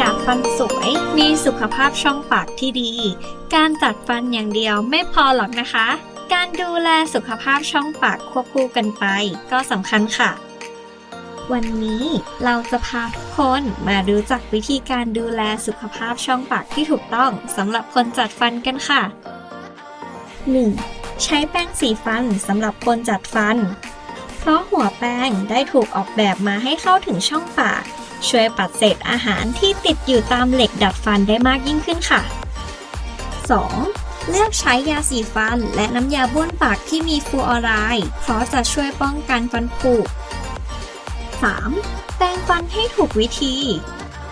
อยากฟันสวย มีสุขภาพช่องปากที่ดี การจัดฟันอย่างเดียวไม่พอหรอกนะคะ การดูแลสุขภาพช่องปากควบคู่กันไป ก็สำคัญค่ะ วันนี้เราจะพาทุกคนมารู้จักวิธีการดูแลสุขภาพช่องปากที่ถูกต้องสำหรับคนจัดฟันกันค่ะ 1. ใช้แป้งสีฟันสำหรับคนจัดฟัน เพราะหัวแป้งได้ถูกออกแบบมาให้เข้าถึงช่องปาก ช่วยปัดเศษอาหารที่ติดอยู่ตามเหล็กดัดฟันได้มากยิ่งขึ้นค่ะ 2. เลือกใช้ยาสีฟันและน้ำยาบ้วนปากที่มีฟลูออไรด์เพราะจะช่วยป้องกันฟันผุ 3. แปรงฟันให้ถูกวิธี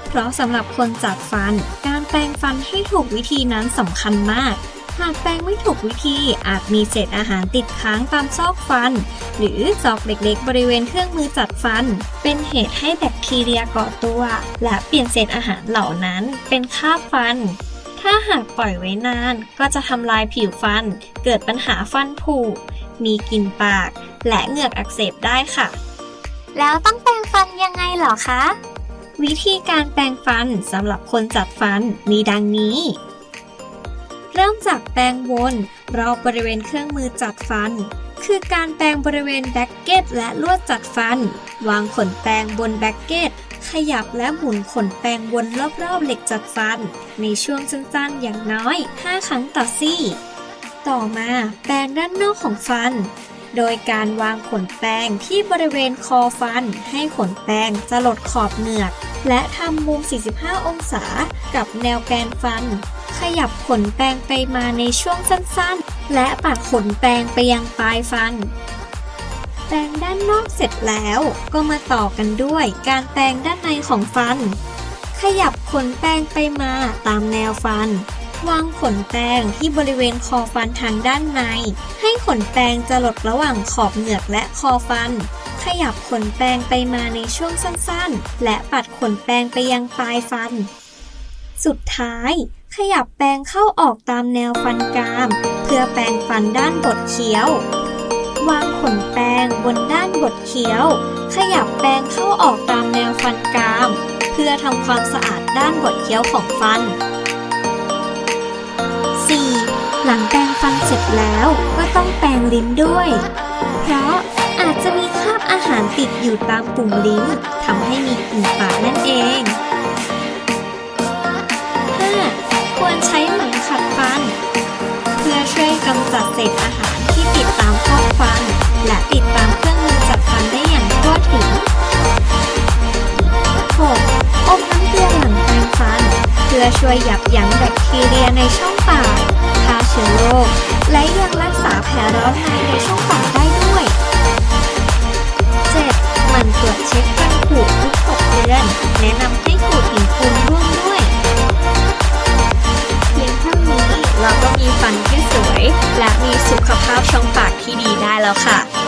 เพราะสำหรับคนจัดฟัน การแปรงฟันให้ถูกวิธีนั้นสำคัญมาก หากแปรงไม่ถูกวิธีอาจมีเศษอาหารติดค้างตามซอกฟัน หรือซอกเล็กๆ บริเวณเครื่องมือจัดฟัน เป็นเหตุให้แบคทีเรียเกาะตัว และเปลี่ยนเศษอาหารเหล่านั้นเป็นคราบฟัน ถ้าหากปล่อยไว้นานก็จะทำลายผิวฟัน เกิดปัญหาฟันผุ มีกลิ่นปาก และเหงือกอักเสบได้ค่ะ แล้วต้องแปรงฟันยังไงเหรอคะ วิธีการแปรงฟันสำหรับคนจัดฟันมีดังนี้เริ่มจากแปรงวนรอบบริเวณเครื่องมือจัดฟัน คือการแปรงบริเวณแบ็กเก็ตและลวดจัดฟัน วางขนแปรงบนแบ็กเก็ตขยับและหมุนขนแปรงวนรอบๆเหล็กจัดฟัน ในช่วงสั้นๆอย่างน้อย 5 ครั้งต่อซี่ ต่อมาแปรงด้านนอกของฟัน โดยการวางขนแปรงที่บริเวณคอฟัน ให้ขนแปรงจะหลดขอบเหงือก และทำมุม 45 องศา กับแนวแกนฟัน ยับขนแปรงไปมาในช่วงสั้นๆ และปัดขนแปรงไปยังปลายฟัน แปรงด้านนอกเสร็จแล้วก็มาต่อกันด้วยการแปรงด้านในของฟัน ขยับขนแปรงไปมาตามแนวฟัน วางขนแปรงที่บริเวณคอฟันทางด้านใน ให้ขนแปรงจะหลดระหว่างขอบเหงือกและคอฟันขยับขนแปรงไปมาในช่วงสั้นๆ และปัดขนแปรงไปยังปลายฟัน สุดท้าย ขยับแปรงเข้าออกตามแนวฟันกราม เพื่อแปรงฟันด้านบดเคี้ยว วางขนแปรงบนด้านบดเคี้ยว ขยับแปรงเข้าออกตามแนวฟันกราม เพื่อทำความสะอาดด้านบดเคี้ยวของฟัน 4. หลังแปรงฟันเสร็จแล้วก็ต้องแปรงลิ้นด้วย เพราะอาจจะมีคราบอาหารติดอยู่ตามปุ่มลิ้นทำให้มีกลิ่นปากนั่นเอง ช่วยยับยั้งแบคทีเรียในช่องปากฆ่าเชื้อโรค และยังรักษาแผลร้อนในในช่องปากได้ด้วย 7. มันตรวจเช็คฟันผุทุก6เดือน แนะนำให้ขูดหินปูนร่วมด้วย เพียงเท่านี้เราก็มีฟันที่สวย และมีสุขภาพช่องปากที่ดีได้แล้วค่ะ